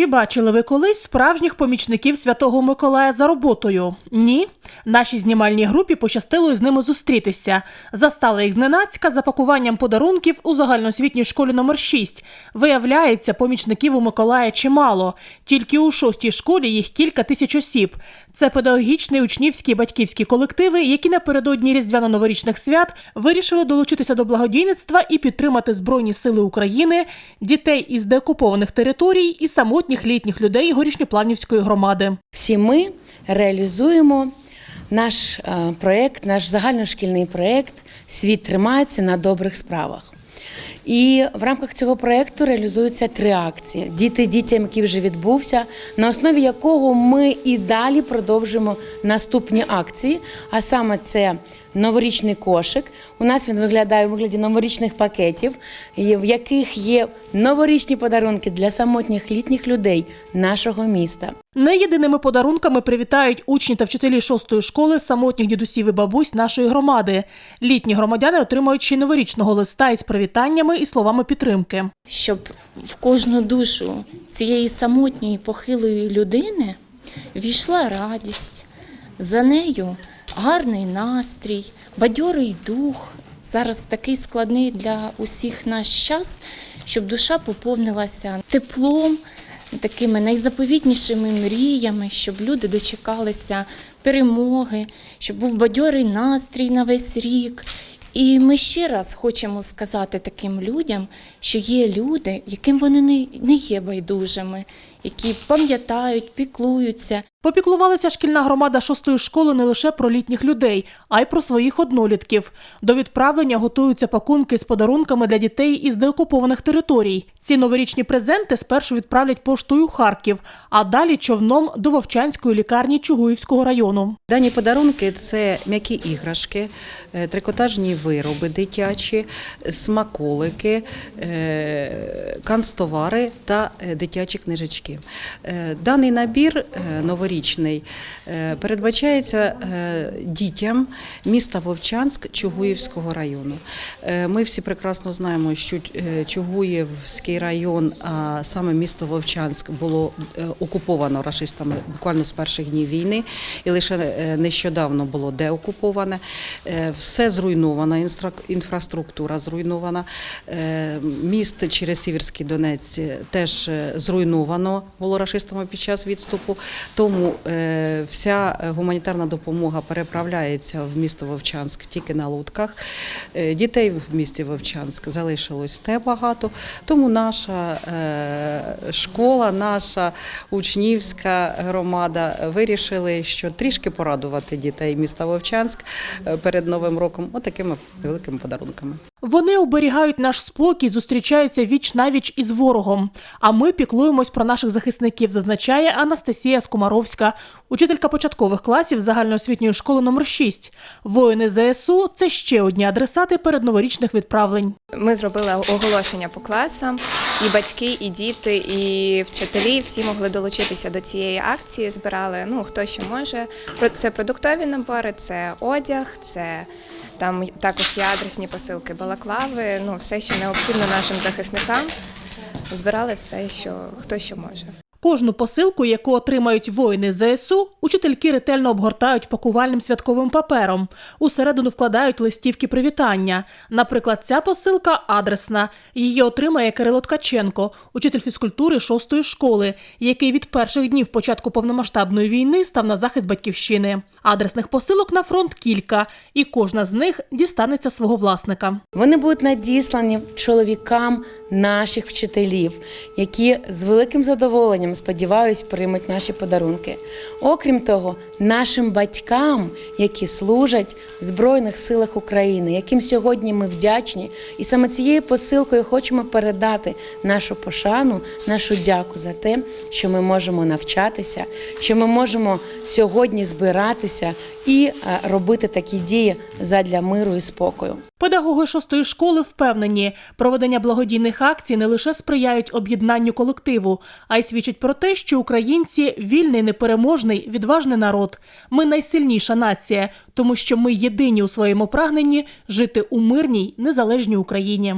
Чи бачили ви колись справжніх помічників Святого Миколая за роботою? Ні. Нашій знімальній групі пощастило із ними зустрітися. Застали їх зненацька за пакуванням подарунків у загальноосвітній школі номер 6. Виявляється, помічників у Миколая чимало. Тільки у шостій школі їх кілька тисяч осіб. Це педагогічні, учнівські і батьківські колективи, які напередодні різдвяно-новорічних свят вирішили долучитися до благодійництва і підтримати Збройні сили України, дітей із деокупованих територій і самотніх літніх людей Горішньоплавнівської громади. Всі ми реалізуємо наш е, проєкт, наш загальношкільний проєкт Світ тримається на добрих справах. І в рамках цього проєкту реалізуються три акції: Діти дітям, який вже відбувся, на основі якого ми і далі продовжимо наступні акції. А саме це новорічний кошик. У нас він виглядає у вигляді новорічних пакетів, в яких є новорічні подарунки для самотніх літніх людей нашого міста. Не єдиними подарунками привітають учні та вчителі шостої школи самотніх дідусів і бабусь нашої громади. Літні громадяни отримають ще новорічного листа із привітаннями і словами підтримки. щоб в кожну душу цієї самотньої похилої людини війшла радість, за нею гарний настрій, бадьорий дух. Зараз такий складний для усіх наш час, щоб душа поповнилася теплом, такими найзаповітнішими мріями, щоб люди дочекалися перемоги, щоб був бадьорий настрій на весь рік. І ми ще раз хочемо сказати таким людям, що є люди, яким вони не, є байдужими, які пам'ятають, піклуються. Попіклувалася шкільна громада шостої школи не лише про літніх людей, а й про своїх однолітків. До відправлення готуються пакунки з подарунками для дітей із деокупованих територій. Ці новорічні презенти спершу відправлять поштою Харків, а далі човном до Вовчанської лікарні Чугуївського району. Дані подарунки це м'які іграшки, е, трикотажні вироби дитячі, смаколики, е, канцтовари та е, дитячі книжечки. Е, Даний набір е, новорічний е, передбачається дітям міста Вовчанськ Чугуївського району. Ми всі прекрасно знаємо, що Чугуївський район, а саме місто Вовчанськ, було окуповано рашистами буквально з перших днів війни, і лише нещодавно було деокуповане. Все зруйновано, інфраструктура зруйнована. Міст через Сіверський Донець теж е, було рашистами під час відступу. Тому е, вся е, гуманітарна допомога переправляється в місто Вовчанськ тільки на лодках. Е, Дітей в місті Вовчанськ залишилось небагато. Тому наша школа, наша учнівська громада вирішили, що трішки порадувати дітей міста Вовчанськ перед Новим роком отакими великими подарунками. Вони оберігають наш спокій, зустрічаються віч навіч із ворогом. А ми піклуємось про наших захисників, зазначає Анастасія Скомаровська, учителька початкових класів загальноосвітньої школи номер 6 Воїни ЗСУ це ще одні адресати передноворічних відправлень. Ми зробили оголошення по класам, і батьки, і діти, і вчителі всі могли долучитися до цієї акції. Збирали ну хто що може. Це продуктові набори, це одяг, це там також є адресні посилки, балаклави. Ну все, що необхідно нашим захисникам. Збирали все, що хто що може. Кожну посилку, яку отримають воїни ЗСУ, учительки ретельно обгортають пакувальним святковим папером. Усередину вкладають листівки привітання. Наприклад, ця посилка адресна. Її отримає Кирило Ткаченко, учитель фізкультури шостої школи, який від перших днів початку повномасштабної війни став на захист батьківщини. Адресних посилок на фронт кілька, і кожна з них дістанеться свого власника. Вони будуть надіслані чоловікам наших вчителів, які з великим задоволенням, сподіваюсь, приймуть наші подарунки. Окрім того, нашим батькам, які служать в Збройних силах України, яким сьогодні ми вдячні, і саме цією посилкою хочемо передати нашу пошану, нашу дяку за те, що ми можемо навчатися, що ми можемо сьогодні збиратися і е, робити такі дії задля миру і спокою. Педагоги шостої школи впевнені, проведення благодійних акцій не лише сприяють об'єднанню колективу, а й свідчать про те, що українці вільний, непереможний, відважний народ. Ми найсильніша нація, тому що ми єдині у своєму прагненні жити у мирній незалежній Україні.